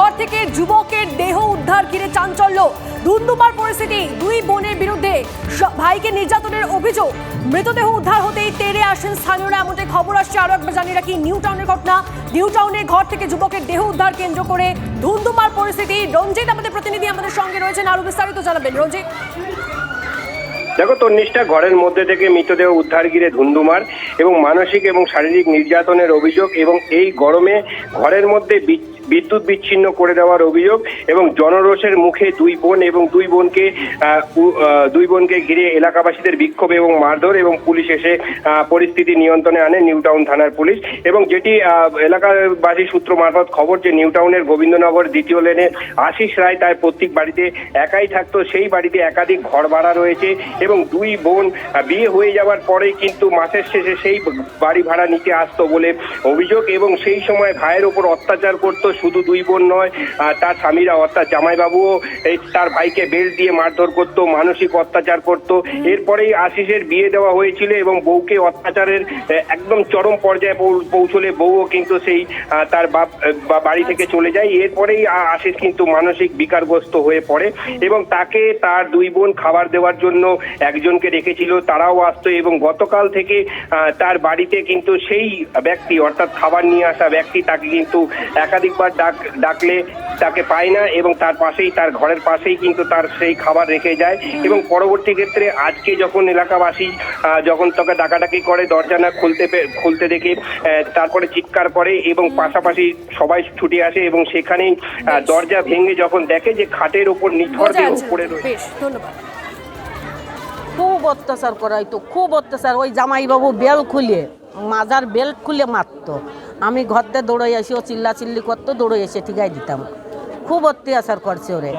ঘর থেকে যুবকের দেহ উদ্ধার ঘিরে চাঞ্চল্য। ধুন্ধুমার পরিস্থিতি, দুই বোনের বিরুদ্ধে ভাইকে নির্যাতনের অভিযোগ। মৃতদেহ উদ্ধার হতেই তেড়ে আসেন স্থানীয়রা, এমনটাই খবর আসছে আরও একবার জানিয়ে রাখি। নিউ টাউনের ঘটনা, নিউ টাউনের ঘর থেকে যুবকের দেহ উদ্ধার কেন্দ্র করে ধুন্ধুমার পরিস্থিতি। রঞ্জিত আমাদের প্রতিনিধি আমাদের সঙ্গে রয়েছেন, আরও বিস্তারিত জানাবেন। রঞ্জিত। দেখো, তন্নিষ্ঠা ঘরের মধ্যে থেকে মৃতদেহ উদ্ধার ঘিরে ধুন্ধুমার এবং মানসিক এবং শারীরিক নির্যাতনের অভিযোগ এবং এই গরমে ঘরের মধ্যে বিদ্যুৎ বিচ্ছিন্ন করে দেওয়ার অভিযোগ এবং জনরোষের মুখে দুই বোন এবং দুই বোনকে দুই বোনকে ঘিরে এলাকাবাসীদের বিক্ষোভ এবং মারধর এবং পুলিশ এসে পরিস্থিতি নিয়ন্ত্রণে আনে নিউ টাউন থানার পুলিশ এবং যেটি এলাকাবাসী সূত্র মারফত খবর যে নিউ টাউনের গোবিন্দনগর দ্বিতীয় লেনে আশিস রায় তার প্রত্যেক বাড়িতে একাই থাকতো, সেই বাড়িতে একাধিক ঘর ভাড়া রয়েছে এবং দুই বোন বিয়ে হয়ে যাওয়ার পরেই কিন্তু মাসের শেষে সেই বাড়ি ভাড়া নিতে আসতো বলে অভিযোগ এবং সেই সময় ভাইয়ের ওপর অত্যাচার করতো শুধু দুই বোন নয় তার স্বামীরা অর্থাৎ জামাইবাবুও এই তার ভাইকে বেল্ট দিয়ে মারধর করতো, মানসিক অত্যাচার করতো। এরপরেই আশিসের বিয়ে দেওয়া হয়েছিল এবং বউকে অত্যাচারের একদম চরম পর্যায়ে পৌঁছলে বউও কিন্তু সেই তার বাপ বাড়ি থেকে চলে যায়। এরপরেই আশিস কিন্তু মানসিক বিকারগ্রস্ত হয়ে পড়ে এবং তাকে তার দুই বোন খাবার দেওয়ার জন্য একজনকে রেখেছিল, তারাও আসতো এবং গতকাল থেকে তার বাড়িতে কিন্তু সেই ব্যক্তি, অর্থাৎ খাবার নিয়ে আসা ব্যক্তি, তাকে কিন্তু একাধিকবার ডাক ডাকলে তাকে পায় না এবং তার পাশেই তার ঘরের পাশেই কিন্তু তার সেই খাবার রেখে যায় এবং পরবর্তী ক্ষেত্রে আজকে যখন এলাকাবাসী যখন তাকে ডাকাডাকি করে দরজা না খুলতে খুলতে দেখে তারপরে চিৎকার করে এবং পাশাপাশি সবাই ছুটে আসে এবং সেখানেই দরজা ভেঙে যখন দেখে যে খাটের ওপর নিথর দেহ পড়ে রয়েছে ধন্যবাদ। খুব অত্যাচার করাইতো খুব অত্যাচার। ওই জামাইবাবু বেল খুলে মাজার বেল্ট খুলে মারতো। আমি ঘরতে দৌড়ে আসি ও চিল্লা চিল্লি করতো দৌড়ে এসে ঠিকাই দিতাম। খুব অত্যাচার করছে ওরে।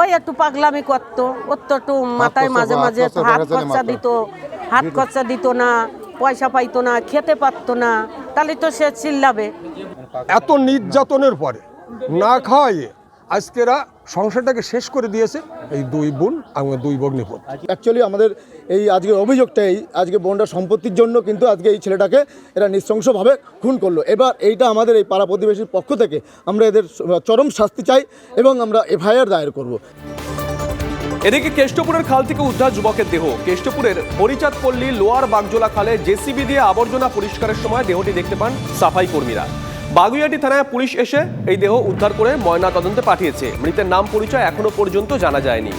ওই একটু পাগলামি করতো ওর তো একটু মাথায় মাঝে মাঝে হাত খরচা। দিত হাত খরচা দিত না পয়সা পাইতো না খেতে পারতো না তাহলে তো সে চিল্লাবে। এত নির্যাতনের পরে না খাওয়াইয়ে আজকেরা সংসারটাকে শেষ করে দিয়েছে এই দুই বোন এবং দুই ভগ্নিপত অ্যাকচুয়ালি আমাদের এই আজকের অভিযোগটা এই আজকে বোনটা সম্পত্তির জন্য কিন্তু আজকে এই ছেলেটাকে এরা নৃশংসভাবে খুন করল। এবার এইটা আমাদের এই পাড়া প্রতিবেশীর পক্ষ থেকে আমরা এদের চরম শাস্তি চাই এবং আমরা এফআইআর দায়ের করব। এদিকে কেষ্টপুরের খাল থেকে উদ্ধার যুবকের দেহ। কেষ্টপুরের হরিচাঁদ পল্লী লোয়ার বাগজোলা খালে জেসিবি দিয়ে আবর্জনা পরিষ্কারের সময় দেহটি দেখতে পান সাফাই কর্মীরা। বাগুইয়াটি থানায় পুলিশ এসে এই দেহ উদ্ধার করে ময়না তদন্তে পাঠিয়েছে। মৃতের নাম পরিচয় এখনও পর্যন্ত জানা যায়নি।